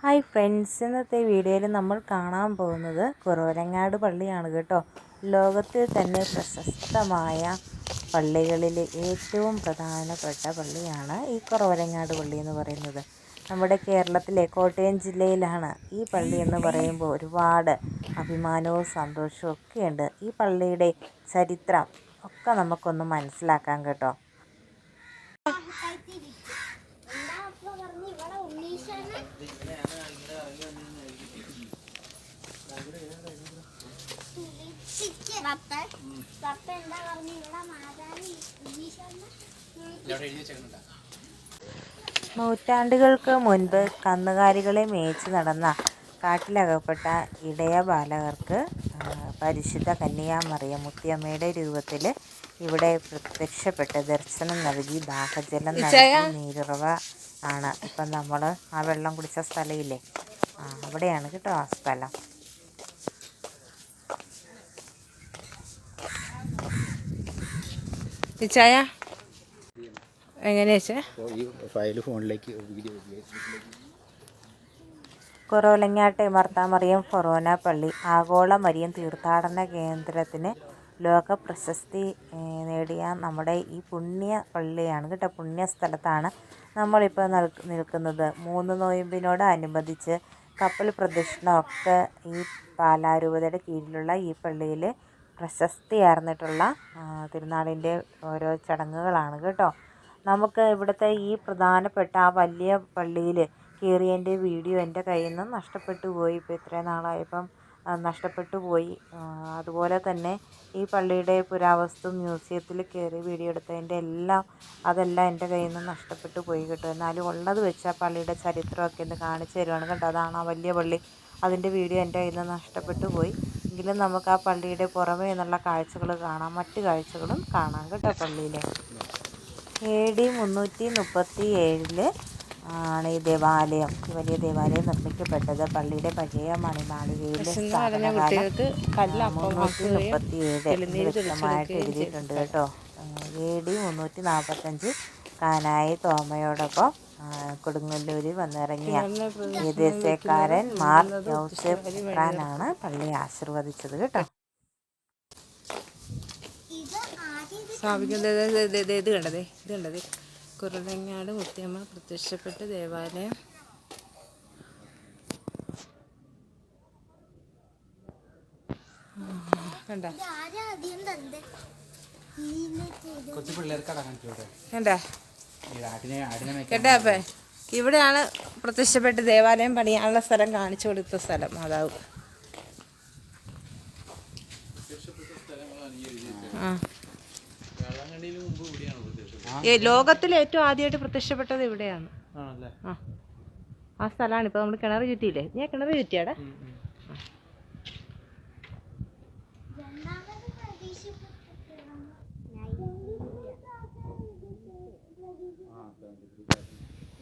Hi friends ഇന്നത്തെ വീഡിയോയിൽ നമ്മൾ കാണാൻ പോകുന്നത് കുറവരങ്ങാട് പള്ളിയാണ് കേട്ടോ. ലോകത്തിൽ തന്നെ പ്രശസ്തമായ പള്ളികളിൽ ഏറ്റവും പ്രധാനപ്പെട്ട പള്ളിയാണ് ഈ കുറവരങ്ങാട് പള്ളി എന്ന് പറയുന്നത്. നമ്മുടെ കേരളത്തിലെ കോട്ടയം ജില്ലയിലാണ് ഈ പള്ളി എന്ന് പറയുമ്പോൾ ഒരുപാട് അഭിമാനവും സന്തോഷവും ഒക്കെയുണ്ട്. ഈ പള്ളിയുടെ ചരിത്രം ഒക്കെ നമുക്കൊന്ന് മനസ്സിലാക്കാം കേട്ടോ. നൂറ്റാണ്ടുകൾക്ക് മുൻപ് കന്നുകാലികളെ മേയിച്ച് നടന്ന കാട്ടിലകപ്പെട്ട ഇടയ ബാലകർക്ക് പരിശുദ്ധ കന്യാമറിയ മുത്തിയമ്മയുടെ രൂപത്തിൽ ഇവിടെ പ്രത്യക്ഷപ്പെട്ട് ദർശനം നൽകി ദാഹജലം നൽകി നീരുറവ ആണ്. ഇപ്പം നമ്മൾ ആ വെള്ളം കുടിച്ച സ്ഥലമില്ലേ ആ അവിടെയാണ് കേട്ടോ ആ സ്ഥലം. ചായ? എങ്ങനെയാ ഫയൽ ഫോണിലേക്ക് കുറവലങ്ങാട്ടെ മർത്താമറിയം ഫൊറോന പള്ളി ആഗോള മരിയം തീർത്ഥാടന കേന്ദ്രത്തിന് ലോക പ്രശസ്തി നേടിയ നമ്മുടെ ഈ പുണ്യ പള്ളിയാണ് കേട്ടോ. പുണ്യ സ്ഥലത്താണ് നമ്മളിപ്പോൾ നിൽക്ക് നിൽക്കുന്നത്. മൂന്ന് നോയമ്പിനോട് അനുബന്ധിച്ച് കപ്പൽ പ്രദക്ഷിണമൊക്കെ ഈ പാലാരൂപതയുടെ കീഴിലുള്ള ഈ പള്ളിയിൽ പ്രശസ്തിയാർന്നിട്ടുള്ള തിരുനാളിന്റെ ഓരോ ചടങ്ങുകളാണ് കേട്ടോ. നമുക്ക് ഇവിടുത്തെ ഈ പ്രധാനപ്പെട്ട ആ വലിയ പള്ളിയിൽ കയറിയതിന്റെ വീഡിയോ എന്റെ കയ്യിൽ നിന്ന് നഷ്ടപ്പെട്ടു പോയി. ഇപ്പോൾ ഇത്രയും നാളായപ്പം നഷ്ടപ്പെട്ടു പോയി. അതുപോലെ തന്നെ ഈ പള്ളിയുടെ പുരാവസ്തു മ്യൂസിയത്തിൽ കയറി വീഡിയോ എടുത്തതിന്റെ എല്ലാം അതെല്ലാം എന്റെ കയ്യിൽ നിന്ന് നഷ്ടപ്പെട്ടു പോയി കേട്ടോ. എന്നാലും ഉള്ളത് വെച്ച് ആ പള്ളിയുടെ ചരിത്രമൊക്കെ ഒന്ന് കാണിച്ചു തരുവാണ് കേട്ടോ. അതാണ് ആ വലിയ പള്ളി. അതിന്റെ വീഡിയോ എന്റെ കയ്യിൽ നിന്ന് നഷ്ടപ്പെട്ടു പോയി. എങ്കിലും നമുക്ക് ആ പള്ളിയുടെ പുറമേ നിന്നുള്ള കാഴ്ചകൾ കാണാം. മറ്റു കാഴ്ചകളും കാണാം കേട്ടോ പള്ളിയിലെ. എ ഡി മുന്നൂറ്റി മുപ്പത്തി ഏഴിൽ ആണ് ഈ ദേവാലയം. ഈ വലിയ ദേവാലയം നിർമ്മിക്കപ്പെട്ടത് പള്ളിയുടെ പഴയ മണിമാളികയിലെ മുന്നൂറ്റി മുപ്പത്തി ഏഴ് വ്യക്തമായിട്ട് എഴുതിയിട്ടുണ്ട് കേട്ടോ. എ ഡി മുന്നൂറ്റി നാൽപ്പത്തഞ്ച് കാനായി തോമയോടൊപ്പം കൊടുങ്ങല്ലൂരിൽ വന്നിറങ്ങിയ വിദേശക്കാരൻ മാർ ജോസഫ് ഖാനാണ് പള്ളി ആശീർവദിച്ചത് കേട്ടോ. സ്ഥാപിക്കുന്നത് ഇത് കണ്ടതേ ഇത് കണ്ടതേ. കുറുലങ്ങാട് മുത്തിയമ്മ പ്രത്യക്ഷപ്പെട്ട് ദേവാലയം. കണ്ട? ഇത് ആരാ ആദ്യം തന്നെ ഇതിനെ ചെയ്ത് കൊച്ചു പിള്ളേർക്ക് അടങ്ങാൻ ഇവിടെ കണ്ട? ഈ ആടിനെ ആടിനെ മേയ്ക്കാൻ കേട്ടാ അപ്പേ? ഇവിടെയാണ് പ്രത്യക്ഷപ്പെട്ട് ദേവാലയം പണിയാനുള്ള സ്ഥലം കാണിച്ചു കൊടുത്ത സ്ഥലം. മാതാവ് ആ. ലോകത്തിൽ ഏറ്റവും ആദ്യമായിട്ട് പ്രത്യക്ഷപ്പെട്ടത് ഇവിടെയാണ്. ആ. ആ സ്ഥലമാണ്. ഇപ്പൊ നമ്മൾ കിണർ ചുറ്റിയില്ലേ? ഞാൻ കിണർ ചുറ്റിയാടെ രണ്ടാമത് പ്രതീക്ഷിക്കണം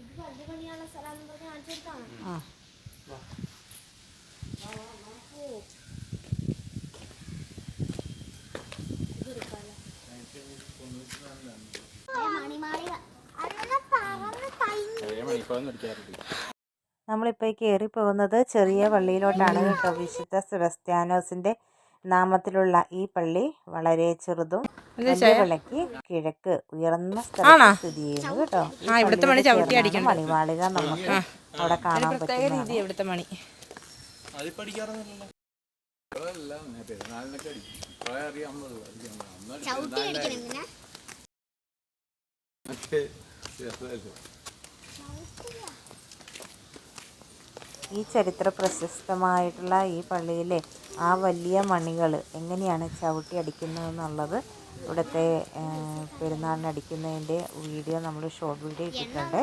ഇത് പള്ളി പണിയാനുള്ള സ്ഥലം പറഞ്ഞ് കാണിച്ചെടുത്താണ് ആ മണിമാളിക അങ്ങനെ പറന്ന് കഴിഞ്ഞു പഴയ മണിപ്പാന്ന് അടിക്കാറുണ്ട് നമ്മളിപ്പോൾ ഈ കയറി പോകുന്നത് ചെറിയ പള്ളിയിലോട്ടാണ് കേട്ടോ. വിശുദ്ധ സെബസ്ത്യാനോസിന്റെ നാമത്തിലുള്ള ഈ പള്ളി വളരെ ചെറുതും വലിയ വിളക്ക് കിഴക്ക് ഉയർന്ന സ്ഥലത്ത് സ്ഥിതി ചെയ്യുന്നു കേട്ടോ. മണിമാളിക നമുക്ക് അവിടെ കാണാൻ പറ്റും പറ്റുന്നതാണ്. രീതി ഇവിടുത്തെ മണി. ചവിട്ടി അടിക്കണം ഈ ചരിത്ര പ്രശസ്തമായിട്ടുള്ള ഈ പള്ളിയിലെ ആ വലിയ മണികൾ എങ്ങനെയാണ് ചവിട്ടി അടിക്കുന്നതെന്നുള്ളത് ഇവിടുത്തെ പെരുന്നാളിന് അടിക്കുന്നതിന്റെ വീഡിയോ നമ്മൾ ഷോർട്ട് വീഡിയോ ഇട്ടിട്ടുണ്ട്.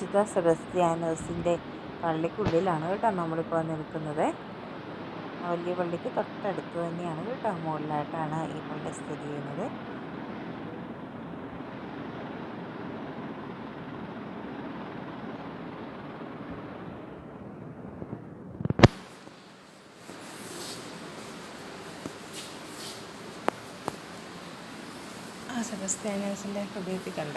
വിശുദ്ധ സെബസ്ത്യാനോസിന്റെ പള്ളിക്കുള്ളിലാണ് കേട്ടോ നമ്മളിപ്പോൾ നിൽക്കുന്നത്. വലിയ പള്ളിക്ക് തൊട്ടടുത്ത് തന്നെയാണ് കേട്ടോ മുകളിലായിട്ടാണ് ഈ പള്ളി സ്ഥിതി ചെയ്യുന്നത്. ആ സെബസ്ത്യാനോസിന്റെ ഹൃദയത്തിൽ കണ്ട.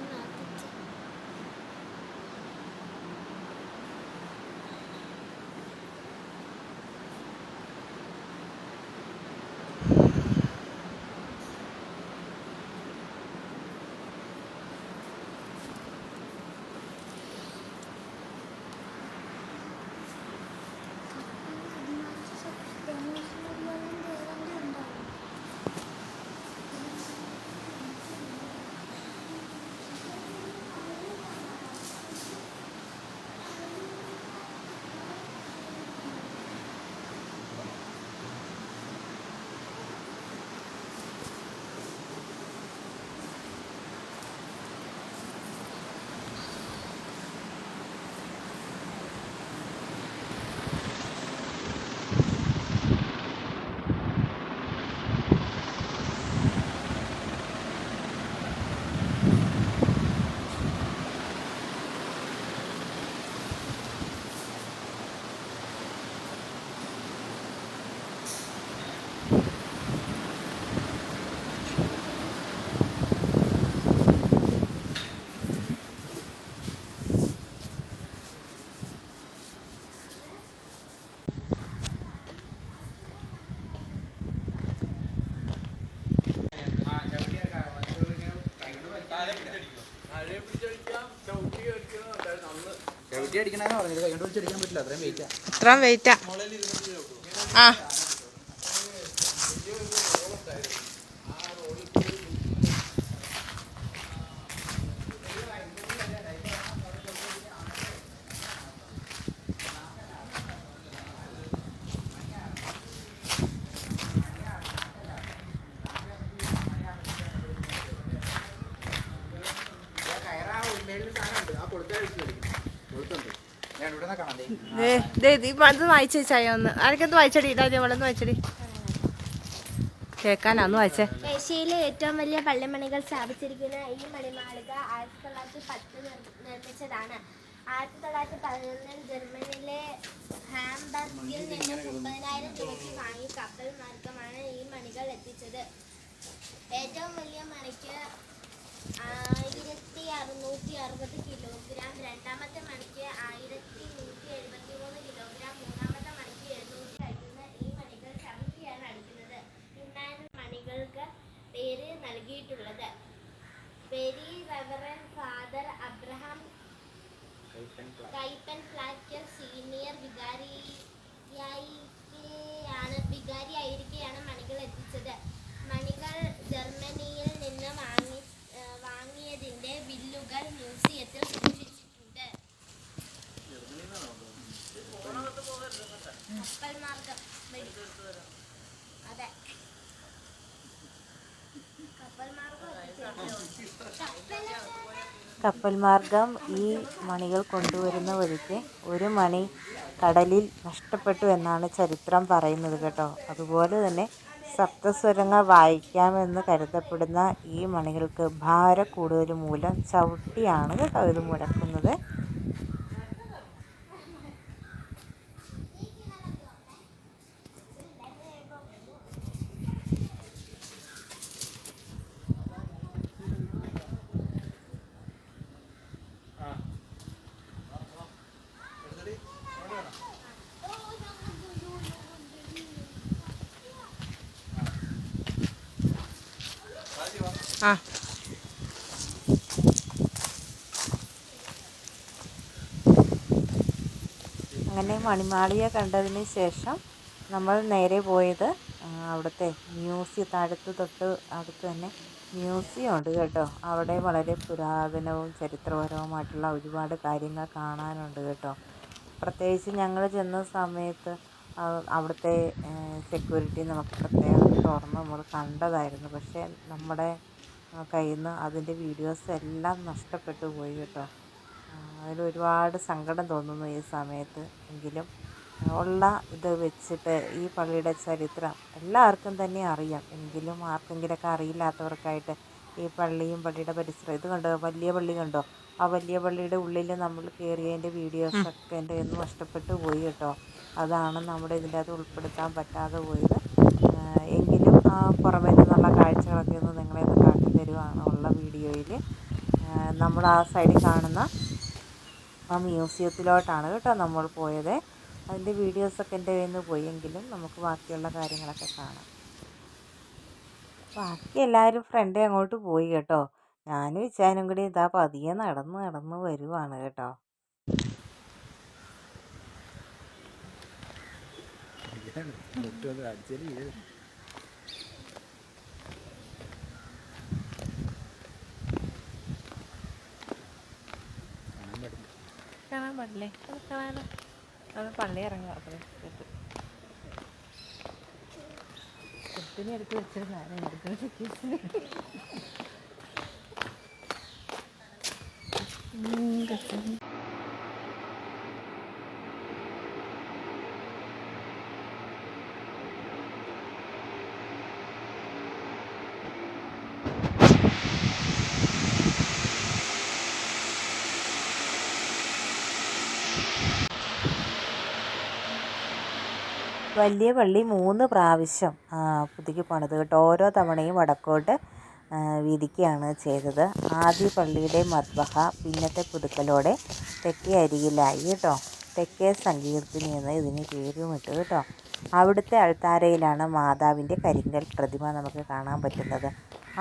അത്രയും വെയിറ്റാ ആ ഞാൻ ഇവിടെ നിന്ന് കാണാം ദേ. ദേ, ദേ, ഇത് ഇപ്പൊ അത് വായിച്ചു വെച്ചായോ ഒന്ന്. വായിച്ചടി? ഇതാ നമ്മളൊന്ന് വായിച്ചടി. കേൾക്കാനാ ഒന്ന് വായിച്ചേ. ഏഷ്യയിലെ ഏറ്റവും വലിയ പള്ളിമണികൾ സ്ഥാപിച്ചിരിക്കുന്ന ഈ മണിമാളിക ആയിരത്തി തൊള്ളായിരത്തി പത്ത് നിർമ്മിച്ചതാണ്. ആയിരത്തി തൊള്ളായിരത്തി പതിനൊന്നിൽ ജർമ്മനിയിലെ ഹാംബർഗിൽ നിന്ന് മുപ്പതിനായിരം രൂപയ്ക്ക് വാങ്ങി കപ്പൽ മാർഗമാണ് ഈ മണികൾ എത്തിച്ചത്. ഏറ്റവും വലിയ മണിക്ക് ആയിരത്തി അറുന്നൂറ്റി അറുപത് കിലോഗ്രാം. രണ്ടാമത്തെ മണിക്ക് ആയിരത്തി നൂറ്റി എഴുപത്തി മൂന്ന് കിലോഗ്രാം മൂന്നാമത്തെ മണിക്ക് എഴുന്നൂറ്റി അടിക്കുന്ന ഈ മണികൾ ചവിട്ടിയാണ് അടിക്കുന്നത് ഇന്നാണ് മണികൾക്ക് പേര് നൽകിയിട്ടുള്ളത്. Very reverend father Abraham Kaippan Plackar senior വികാരിയായിരിക്കെയാണ് വികാരിയായിരിക്കെയാണ് മണികൾ എത്തിച്ചത്. മണികൾ ജർമ്മനിയിൽ നിന്ന് വാങ്ങി വാങ്ങിയതിന്റെ വാങ്ങിയതിന്റെ ബില്ലുകൾ മ്യൂസിയത്തിൽ സൂക്ഷിച്ചിട്ടുണ്ട്. കപ്പൽ മാർഗം അതെ. കപ്പൽ മാർഗം ഈ മണികൾ കൊണ്ടുവരുന്ന വഴിക്ക് ഒരു മണി കടലിൽ നഷ്ടപ്പെട്ടു എന്നാണ് ചരിത്രം പറയുന്നത് കേട്ടോ. അതുപോലെ തന്നെ സപ്തസ്വരങ്ങൾ വായിക്കാമെന്ന് കരുതപ്പെടുന്ന ഈ മണികൾക്ക് ഭാരക്കൂടുതൽ മൂലം ചവിട്ടിയാണ് ഇത് മുടക്കുന്നത് ആ മണിമാളിക കണ്ടതിന് ശേഷം നമ്മൾ നേരെ പോയത് അവിടുത്തെ മ്യൂസിയത്ത് അടുത്ത് തൊട്ട് അടുത്ത് തന്നെ മ്യൂസിയം ഉണ്ട് കേട്ടോ. അവിടെ വളരെ പുരാതനവും ചരിത്രപരവുമായിട്ടുള്ള ഒരുപാട് കാര്യങ്ങൾ കാണാനുണ്ട് കേട്ടോ. പ്രത്യേകിച്ച് ഞങ്ങൾ ചെന്ന സമയത്ത് അവിടുത്തെ സെക്യൂരിറ്റി നമുക്ക് പ്രത്യേകം തുറന്ന് നമ്മൾ കണ്ടതായിരുന്നു. പക്ഷേ നമ്മുടെ കയ്യിൽ നിന്ന് അതിന്റെ വീഡിയോസ് എല്ലാം നഷ്ടപ്പെട്ടു പോയി കേട്ടോ. അതിൽ ഒരുപാട് സങ്കടം തോന്നുന്നു ഈ സമയത്ത് എങ്കിലും. ഉള്ള ഇത് വെച്ചിട്ട് ഈ പള്ളിയുടെ ചരിത്രം എല്ലാവർക്കും തന്നെ അറിയാം. എങ്കിലും ആർക്കെങ്കിലുമൊക്കെ അറിയില്ലാത്തവർക്കായിട്ട് ഈ പള്ളിയും പള്ളിയുടെ പരിസരം ഇത് കണ്ടോ? വലിയ പള്ളി കണ്ടോ? ആ വലിയ പള്ളിയുടെ ഉള്ളിൽ നമ്മൾ കയറിയതിന്റെ വീഡിയോസൊക്കെ എന്റെ കയ്യിൽ നഷ്ടപ്പെട്ടു പോയി കേട്ടോ. അതാണ് നമ്മുടെ ഇതിന്റെ അത് ഉൾപ്പെടുത്താൻ പറ്റാതെ പോയത്. എങ്കിലും ആ പുറമേ നിന്നുള്ള കാഴ്ചകളൊക്കെ ഒന്ന് നിങ്ങളെ ഒന്ന് കാട്ടി തരുവാണ് ഉള്ള വീഡിയോയിൽ നമ്മൾ ആ സൈഡിൽ കാണുന്ന ആ മ്യൂസിയത്തിലോട്ടാണ് കേട്ടോ നമ്മൾ പോയത്. അതിന്റെ വീഡിയോസൊക്കെ എന്റെ കയ്യിൽ നിന്ന് പോയെങ്കിലും നമുക്ക് ബാക്കിയുള്ള കാര്യങ്ങളൊക്കെ കാണാം. ബാക്കി എല്ലാവരും ഫ്രണ്ട് അങ്ങോട്ട് പോയി കേട്ടോ. ഞാനും ഇച്ചാനും കൂടി ഇതാ പതിയെ നടന്ന് നടന്ന് വരുവാണ് കേട്ടോ. അടിച്ചാൽ വീഴും കാണാൻ പറ്റില്ല കാണാൻ പാടില്ലേ? അത് കാണാനോ അത് പള്ളി ഇറങ്ങുക കുട്ടിനെ എടുത്ത് വെച്ചിരുന്ന. ആരും എടുക്കുന്നത് വലിയ പള്ളി മൂന്ന് പ്രാവശ്യം പുതുക്കി പണിത് കേട്ടോ. ഓരോ തവണയും വടക്കോട്ട് വിധിക്കുകയാണ് ചെയ്തത്. ആദ്യ പള്ളിയുടെ മദ്ബഹ പിന്നത്തെ പുതുക്കലോടെ തെക്കേ അരികിലായി കേട്ടോ. തെക്കേ സങ്കീർത്തിനി എന്ന് ഇതിന് പേരുമിട്ട് കേട്ടോ. അവിടുത്തെ അൾത്താരയിലാണ് മാതാവിന്റെ കരിങ്കൽ പ്രതിമ നമുക്ക് കാണാൻ പറ്റുന്നത്.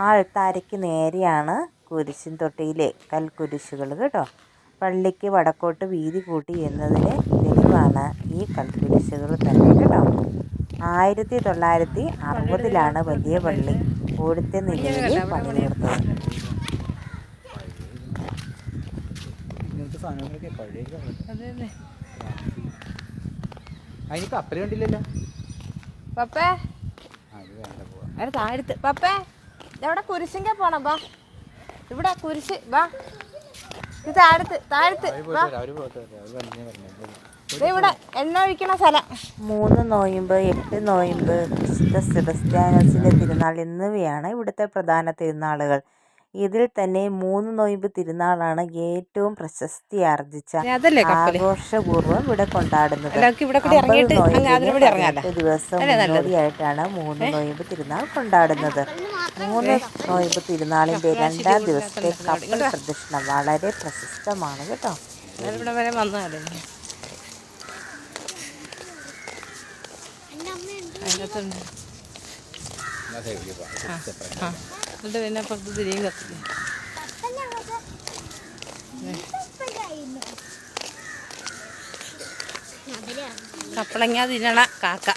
ആ അൾത്താരയ്ക്ക് നേരെയാണ് കുരിശിൻ തൊട്ടിയിലെ കൽക്കുരിശുകൾ കേട്ടോ. പള്ളിക്ക് വടക്കോട്ട് വീതി കൂട്ടി എന്നതിന് തെളിവാണ് ഈ കൽക്കുരിശുകൾ തന്നെ കേട്ടോ. ആയിരത്തി തൊള്ളായിരത്തി അറുപതിലാണ് വലിയ പള്ളി ഓടുത്തെ നിലയിൽ പണിതീർത്തത് ഇങ്ങനത്തെ സാധനങ്ങളൊക്കെ പഴയ കാലത്ത്. അതെ അതെ അതിന് കപ്പൽ കണ്ടില്ലല്ലോ? പപ്പേ. അത് വേണ്ട പോവാ. അവിടെ താഴത്ത്. പപ്പേ അവിടെ കുരിശിങ്ക പോണം വാ. ഇവിടെ കുരിശ് വാ. ഇത് താഴത്ത് താഴത്ത് വാ. ഇവിടെ എണ്ണ ഒഴിക്കണ സ്ഥലം. മൂന്ന് നോയമ്പ് എട്ട് നോയമ്പ് വിശുദ്ധ സെബസ്ത്യാനോസിന്റെ തിരുനാൾ എന്നിവയാണ് ഇവിടുത്തെ പ്രധാന തിരുനാളുകൾ. ഇതിൽ തന്നെ മൂന്ന് നോയമ്പ് തിരുനാളാണ് ഏറ്റവും പ്രശസ്തി ആർജിച്ച ആഘോഷപൂർവം ഇവിടെ കൊണ്ടാടുന്നത്. ദിവസം മുന്നോടിയായിട്ടാണ് മൂന്ന് നോയമ്പ് തിരുനാൾ കൊണ്ടാടുന്നത്. മൂന്ന് നോയമ്പ് തിരുനാളിന്റെ രണ്ടാം ദിവസത്തെ കപ്പൽ പ്രദക്ഷിണം വളരെ പ്രശസ്തമാണ് കേട്ടോ. വരെ വന്നാലേ എന്റെ അമ്മയുണ്ട് അതിനകത്തുണ്ട്. പിന്നെ അപ്പുറത്ത് തിരിയും കത്തില്ല കപ്പളങ്ങ കാക്ക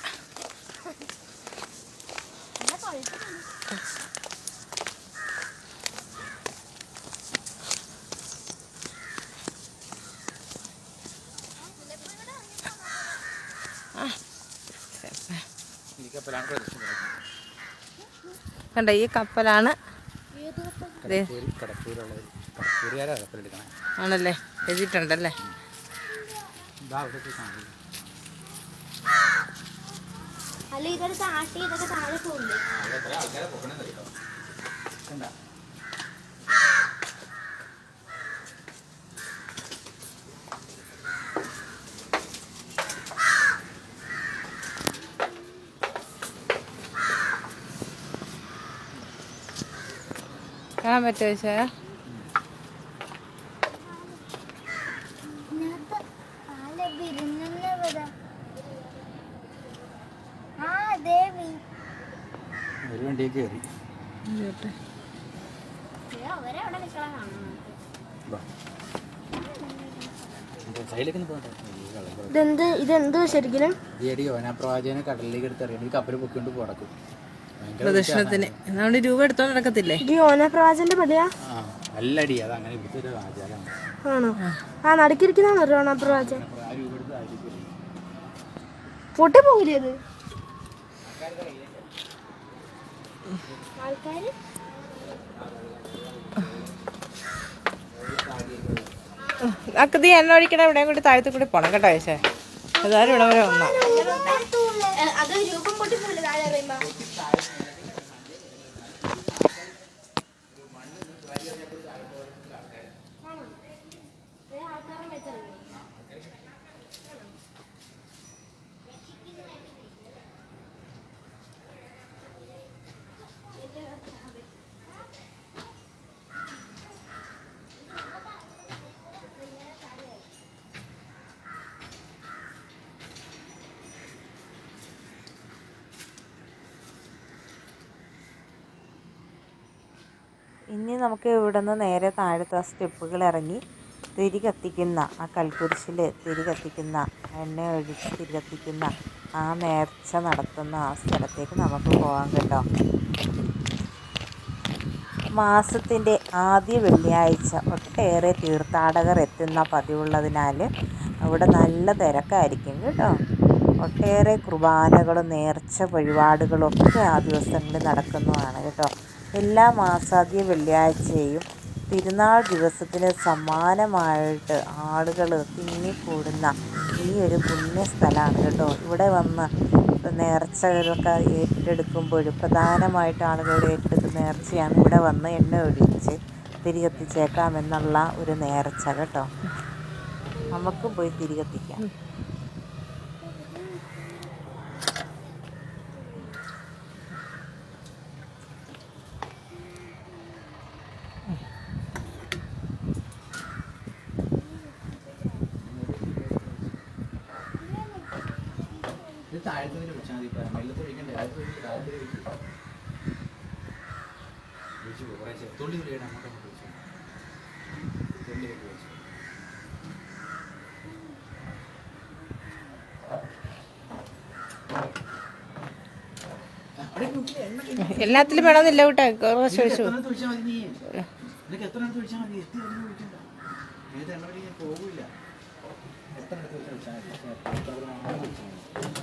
ഈ കപ്പലാണ് പ്രദക്ഷിണം കണ്ട ഈ കപ്പലാണ്. ആണല്ലേ? എഴുതിയിട്ടുണ്ടല്ലേ? അല്ലേ ആട്ടി ഇതൊക്കെ താഴെ പോകില്ലേ കാണാൻ പറ്റുമോ ചോദിച്ചാ ഒരു കയറി. പോകണ്ട ഇതെന്ത് ഇതെന്തോ ശരിക്കും കടലിലേക്ക് എടുത്ത് എറിയണം. ഈ കപ്പൽ പൊക്കിക്കൊണ്ട് പോടക്കും. പ്രദക്ഷിണത്തിന് അതുകൊണ്ട് രൂപ എടുത്തോണ്ട് നടക്കത്തില്ലേ? ഇത് ഓന പ്രവാചന്റെ പള്ളിയാ അല്ലടി അത് അങ്ങനെ ഇവിടുത്തെ ഒരു ആചാരമാണ് ആണോ? ആ നടുക്കിരിക്കുന്നതാണോ ഓണ പ്രവാചൻ? ആ രൂപ എടുത്ത് ആചരിക്കും പൊട്ടി പോകില്ലേ അത് ആൾക്കാര്? അക്കതി എണ്ണ ഒഴിക്കണം എവിടെയും കൂടി താഴത്തു കൂടി പോണം കേട്ടോ ചേച്ചേ അതാരും ഇവിടെ വരെ ഒന്നാ അത് രൂപം പൊട്ടി പോലെ താഴെ ഇനി നമുക്ക് ഇവിടെ നിന്ന് നേരെ താഴത്തെ സ്റ്റെപ്പുകൾ ഇറങ്ങി തിരി കത്തിക്കുന്ന ആ കൽക്കുരിശിൽ തിരി കത്തിക്കുന്ന എണ്ണ ഒഴിച്ച് തിരി കത്തിക്കുന്ന ആ നേർച്ച നടത്തുന്ന ആ സ്ഥലത്തേക്ക് നമുക്ക് പോകാം കേട്ടോ. മാസത്തിന്റെ ആദ്യ വെള്ളിയാഴ്ച ഒട്ടേറെ തീർത്ഥാടകർ എത്തുന്ന പതിവുള്ളതിനാൽ അവിടെ നല്ല തിരക്കായിരിക്കും കേട്ടോ. ഒട്ടേറെ കുർബാനകളും നേർച്ച വഴിപാടുകളും ഒക്കെ ആ ദിവസങ്ങളിൽ നടക്കുന്നതാണ് കേട്ടോ. എല്ലാ മാസാദ്യ വെള്ളിയാഴ്ചയും തിരുനാൾ ദിവസത്തിന് സമാനമായിട്ട് ആളുകൾ തിങ്ങിക്കൂടുന്ന ഈ ഒരു പുണ്യസ്ഥലമാണ് കേട്ടോ. ഇവിടെ വന്ന് നേർച്ചകളൊക്കെ ഏറ്റെടുക്കുമ്പോൾ പ്രധാനമായിട്ട് ആളുകൾ ഏറ്റെടുക്കുന്ന നേർച്ചയാണ് ഇവിടെ വന്ന് എണ്ണ ഒഴിച്ച് തിരി കത്തിച്ചേക്കാം എന്നുള്ള ഒരു നേർച്ച കേട്ടോ. നമുക്കും പോയി തിരി കത്തിക്കാം ഇത് താഴത്ത് നിന്ന് വിളിച്ചാൽ മതി ഇപ്പം വെള്ളത്തിൽ ഒഴിക്കണ്ടേ താഴത്ത് ഒഴിച്ച് താഴത്ത് ഒഴിച്ച് ഒഴിച്ച് പോ കുറേ തുള്ളി തുള്ളിയാണ് അങ്ങോട്ട് അങ്ങോട്ട് ഒഴിച്ചു തുള്ളിയൊക്കെ ഒഴിച്ചു എല്ലാത്തിലും വേണമെന്നില്ല കേട്ടോ. കുറച്ച് നീ? നിനക്ക് എത്ര എണ്ണത്ത് ഒഴിച്ചാൽ മതി? എത്തി ഒന്നും ഒഴിക്കണ്ട ഏത് എണ്ണ വഴി ഞാൻ പോകില്ല എത്ര എണ്ണത്ത് ഒഴിച്ചാൽ ഒഴിച്ചാൽ മതി?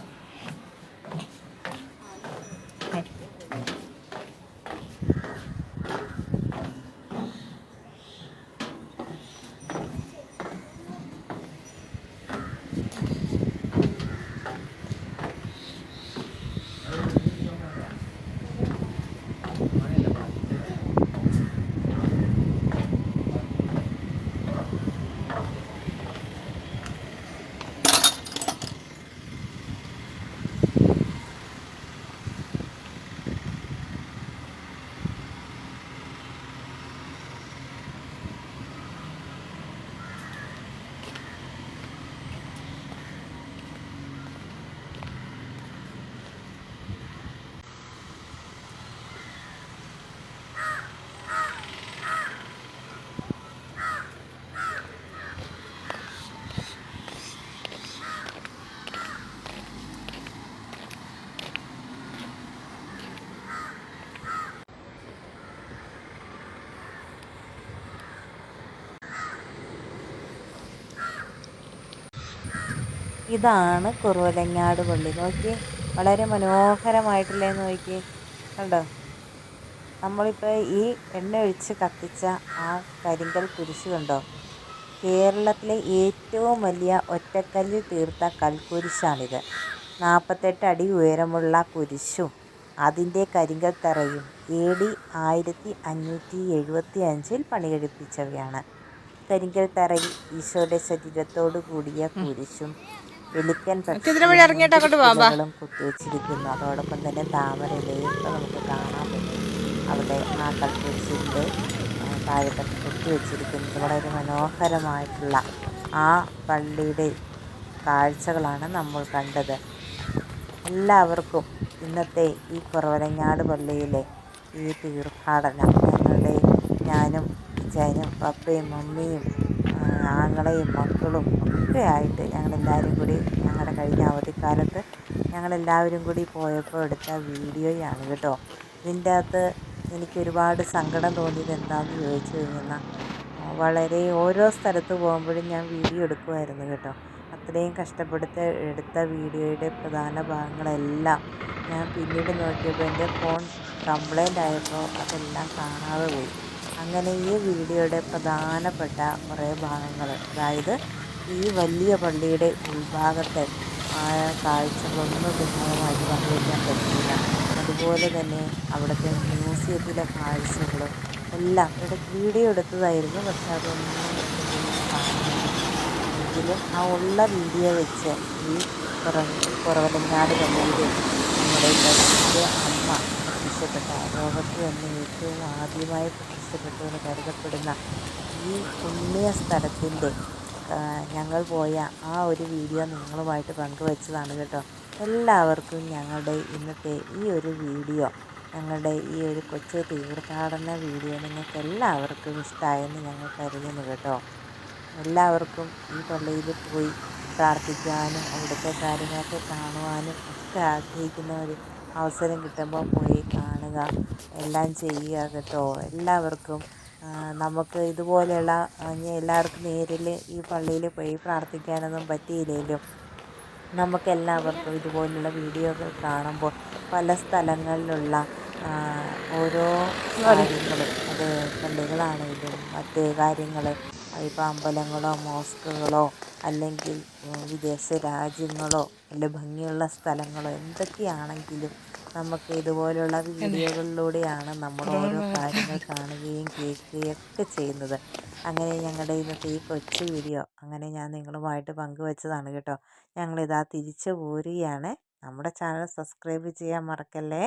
ഇതാണ് കുറവലങ്ങാട് പള്ളി. നോക്കി വളരെ മനോഹരമായിട്ടില്ലേ നോക്കി കണ്ടോ? നമ്മളിപ്പോൾ ഈ എണ്ണ ഒഴിച്ച് കത്തിച്ച ആ കരിങ്കൽ കുരിശ് കണ്ടോ? കേരളത്തിലെ ഏറ്റവും വലിയ ഒറ്റക്കല്ലിൽ തീർത്ത കൽക്കുരിശാണിത്. നാൽപ്പത്തെട്ട് അടി ഉയരമുള്ള കുരിശും അതിന്റെ കരിങ്കൽ തറയും എ ഡി ആയിരത്തി അഞ്ഞൂറ്റി എഴുപത്തി അഞ്ചിൽ പണികഴിപ്പിച്ചവയാണ്. കരിങ്കൽ തറയിൽ ഈശോയുടെ ശരീരത്തോടു കൂടിയ കുരിശും ബാ. പക്ഷികളും കുത്തിവെച്ചിരിക്കുന്നു. അതോടൊപ്പം തന്നെ താമരയിലേക്ക് നമുക്ക് കാണാൻ പറ്റും. അവിടെ ആ കൽക്കുരിശിന്റെ താഴത്തൊക്കെ കുത്തിവെച്ചിരിക്കുന്നത് വളരെ മനോഹരമായിട്ടുള്ള ആ പള്ളിയുടെ കാഴ്ചകളാണ് നമ്മൾ കണ്ടത്. എല്ലാവർക്കും ഇന്നത്തെ ഈ കുറവനങ്ങാട് പള്ളിയിലെ ഈ തീർത്ഥാടനം. ഞങ്ങളുടെ ഞാനും അച്ഛനും പപ്പയും മമ്മിയും ആങ്ങളെയും മക്കളും ഒക്കെ ആയിട്ട് ഞങ്ങളെല്ലാവരും കൂടി ഞങ്ങളുടെ കഴിഞ്ഞ അവധിക്കാലത്ത് ഞങ്ങളെല്ലാവരും കൂടി പോയപ്പോൾ എടുത്ത വീഡിയോയാണ് കേട്ടോ. ഇതിന്റെ അകത്ത് എനിക്ക് ഒരുപാട് സങ്കടം തോന്നിയത് എന്താണെന്ന് ചോദിച്ചു കഴിഞ്ഞാൽ വളരെ ഓരോ സ്ഥലത്ത് പോകുമ്പോഴും ഞാൻ വീഡിയോ എടുക്കുമായിരുന്നു കേട്ടോ. അത്രയും കഷ്ടപ്പെടുത്ത് എടുത്ത വീഡിയോയുടെ പ്രധാന ഭാഗങ്ങളെല്ലാം ഞാൻ പിന്നീട് നോക്കിയപ്പോൾ എന്റെ ഫോൺ കംപ്ലൈന്റ് ആയപ്പോൾ അതെല്ലാം കാണാതെ പോയി. അങ്ങനെ ഈ വീഡിയോയുടെ പ്രധാനപ്പെട്ട കുറേ ഭാഗങ്ങൾ അതായത് ഈ വലിയ പള്ളിയുടെ ഉൾഭാഗത്തെ ആ കാഴ്ചകളൊന്നും വിഭാഗമായിട്ട് പങ്കുവയ്ക്കാൻ പറ്റില്ല അതുപോലെ തന്നെ അവിടുത്തെ മ്യൂസിയത്തിലെ കാഴ്ചകളും എല്ലാം ഇവിടെ വീഡിയോ എടുത്തതായിരുന്നു. പക്ഷെ അതൊന്നും എങ്കിലും ആ ഉള്ള വീഡിയോ വെച്ച് ഈ കുറവ കുറവലങ്ങാട് പള്ളിയിൽ നമ്മുടെ പ്രത്യക്ഷപ്പെട്ട ലോകത്ത് തന്നെ ഏറ്റവും ആദ്യമായി പ്രത്യക്ഷപ്പെട്ടു എന്ന് കരുതപ്പെടുന്ന ഈ പുണ്യ സ്ഥലത്തിന്റെ ഞങ്ങൾ പോയ ആ ഒരു വീഡിയോ നിങ്ങളുമായിട്ട് പങ്കുവച്ചതാണ് കേട്ടോ. എല്ലാവർക്കും ഞങ്ങളുടെ ഇന്നത്തെ ഈ ഒരു വീഡിയോ ഞങ്ങളുടെ ഈ ഒരു കൊച്ചു തീർത്ഥാടന വീഡിയോ നിങ്ങൾക്ക് എല്ലാവർക്കും ഇഷ്ടമായെന്ന് ഞങ്ങൾ കരുതുന്നു കേട്ടോ. എല്ലാവർക്കും ഈ പള്ളിയിൽ പോയി പ്രാർത്ഥിക്കാനും അവിടുത്തെ കാര്യങ്ങളൊക്കെ കാണുവാനും ഒക്കെ ആഗ്രഹിക്കുന്ന ഒരു അവസരം കിട്ടുമ്പോൾ പോയി കാണുക എല്ലാം ചെയ്യുക കേട്ടോ. എല്ലാവർക്കും നമുക്ക് ഇതുപോലെയുള്ള എല്ലാവർക്കും നേരിൽ ഈ പള്ളിയിൽ പോയി പ്രാർത്ഥിക്കാനൊന്നും പറ്റിയില്ലെങ്കിലും നമുക്കെല്ലാവർക്കും ഇതുപോലുള്ള വീഡിയോകൾ കാണുമ്പോൾ പല സ്ഥലങ്ങളിലുള്ള ഓരോ കാര്യങ്ങളും അത് പള്ളികളാണെങ്കിലും മറ്റ് കാര്യങ്ങൾ ഇപ്പോൾ അമ്പലങ്ങളോ മോസ്കുകളോ അല്ലെങ്കിൽ വിദേശ രാജ്യങ്ങളോ നല്ല ഭംഗിയുള്ള സ്ഥലങ്ങളോ എന്തൊക്കെയാണെങ്കിലും നമുക്ക് ഇതുപോലുള്ള വീഡിയോകളിലൂടെയാണ് നമ്മൾ ഓരോ കാര്യങ്ങൾ കാണുകയും കേൾക്കുകയും ഒക്കെ ചെയ്യുന്നത്. അങ്ങനെ ഞങ്ങളുടെ ഇന്നത്തെ ഈ കൊച്ചു വീഡിയോ അങ്ങനെ ഞാൻ നിങ്ങളുമായിട്ട് പങ്കുവച്ചതാണ് കേട്ടോ. ഞങ്ങളിതാ തിരിച്ചു പോരുകയാണ്. നമ്മുടെ ചാനൽ സബ്സ്ക്രൈബ് ചെയ്യാൻ മറക്കല്ലേ?